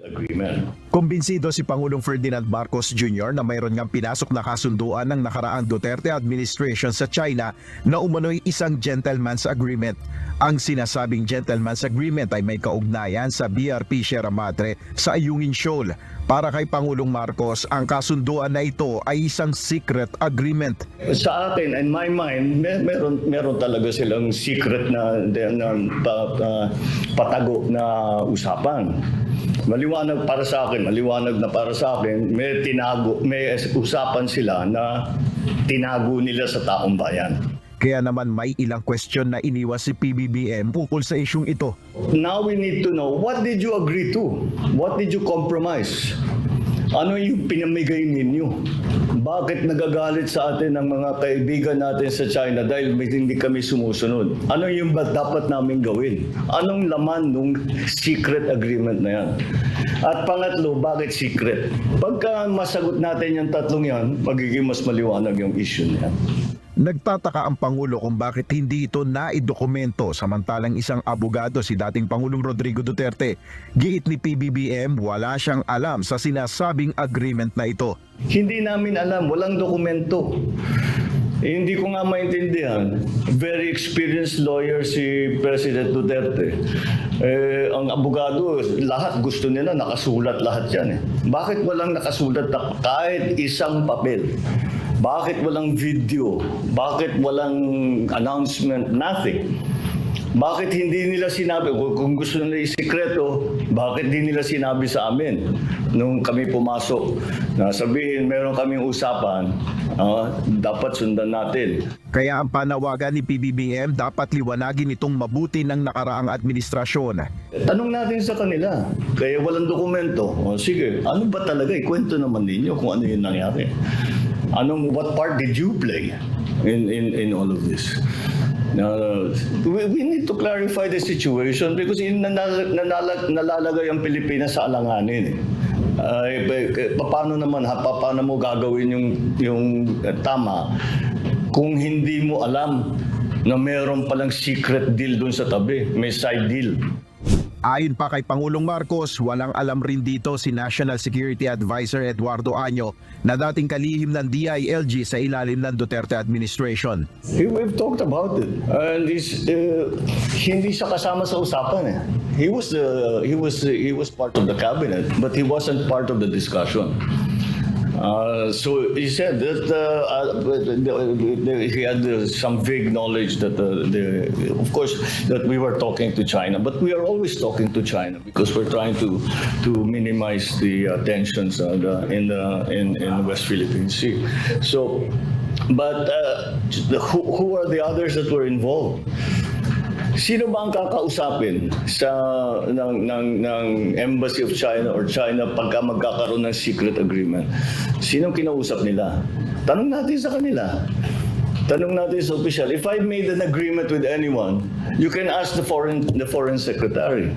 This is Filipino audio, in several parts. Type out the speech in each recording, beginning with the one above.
agreement. Kumbinsido si Pangulong Ferdinand Marcos Jr. na mayroon ngang pinasok na kasunduan ng nakaraang Duterte administration sa China na umano'y isang gentleman's agreement. Ang sinasabing gentleman's agreement ay may kaugnayan sa BRP Sierra Madre sa Ayungin Shoal. Para kay Pangulong Marcos, ang kasunduan na ito ay isang secret agreement. Sa akin, in my mind, mer- meron, meron talaga silang secret na, na, pa- pa- patago na usapan. Maliwanag para sa akin, maliwanag na para sa akin, may tinago, may usapan sila na tinago nila sa taong bayan. Kaya naman may ilang question na iniwas si PBBM ukol sa isyong ito. Now we need to know, what did you agree to? What did you compromise? Ano yung pinamigay ninyo? Bakit nagagalit sa atin ang mga kaibigan natin sa China dahil hindi kami sumusunod? Ano yung ba dapat namin gawin? Anong laman nung secret agreement na yan? At pangatlo, bakit secret? Pagka masagot natin yung tatlong yan, magiging mas maliwanag yung issue na yan. Nagtataka ang Pangulo kung bakit hindi ito naidokumento samantalang isang abogado si dating Pangulong Rodrigo Duterte. Giit ni PBBM wala siyang alam sa sinasabing agreement na ito. Hindi namin alam, walang dokumento. Eh, hindi ko nga maintindihan. Very experienced lawyer si President Duterte. Eh, ang abogado, lahat gusto nila nakasulat lahat yan. Eh. Bakit walang nakasulat na kahit isang papel? Bakit walang video? Bakit walang announcement? Nothing. Bakit hindi nila sinabi, kung gusto nila isikreto, bakit hindi nila sinabi sa amin nung kami pumasok na sabihin meron kaming usapan, ah, dapat sundan natin. Kaya ang panawagan ni PBBM dapat liwanagin itong mabuti ng nakaraang administrasyon. Tanong natin sa kanila, kaya walang dokumento. O sige, ano ba talaga? Ikwento naman ninyo kung ano yung nangyari. Anong, what part did you play in, in, in all of this? Uh, we, we need to clarify the situation because in, nanala, nalalagay ang Pilipinas sa alanganin. eh. Ay, pa- paano naman ha? Pa- Paano mo gagawin yung, yung eh, tama kung hindi mo alam na meron palang secret deal dun sa tabi, may side deal. Ayon pa kay Pangulong Marcos, walang alam rin dito si National Security Advisor Eduardo Año na dating kalihim ng DILG sa ilalim ng Duterte administration. He, we've talked about it. And he's, uh, hindi siya kasama sa usapan eh. He was, uh, he, was, he was part of the cabinet, but he wasn't part of the discussion. Uh, so he said that uh, uh, he had uh, some vague knowledge that, uh, the, of course, that we were talking to China, but we are always talking to China because we're trying to to minimize the uh, tensions uh, in the in, in the West Philippine Sea. So, but uh, who, who are the others that were involved? Sino ba ang kakausapin sa ng, ng, ng Embassy of China or China pagka magkakaroon ng secret agreement? Sinong kinausap nila? Tanong natin sa kanila. Tanong natin sa official. If I made an agreement with anyone, you can ask the foreign the foreign secretary.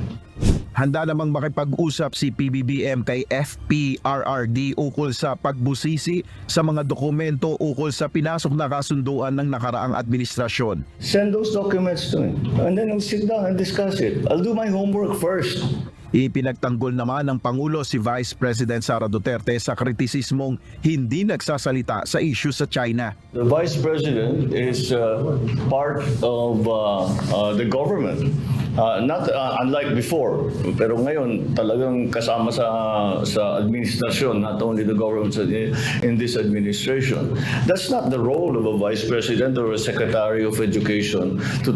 Handa namang makipag-usap si PBBM kay FPRRD ukol sa pagbusisi sa mga dokumento ukol sa pinasok na kasunduan ng nakaraang administrasyon. Send those documents to me. And then we'll sit down and discuss it. I'll do my homework first. Ipinagtanggol naman ng Pangulo si Vice President Sara Duterte sa kritisismong hindi nagsasalita sa issue sa China. The vice president is uh, part of uh, uh, the government. Uh, not uh, unlike before, pero ngayon talagang kasama sa sa administrasyon, not only the government in, in this administration. That's not the role of a vice president or a secretary of education to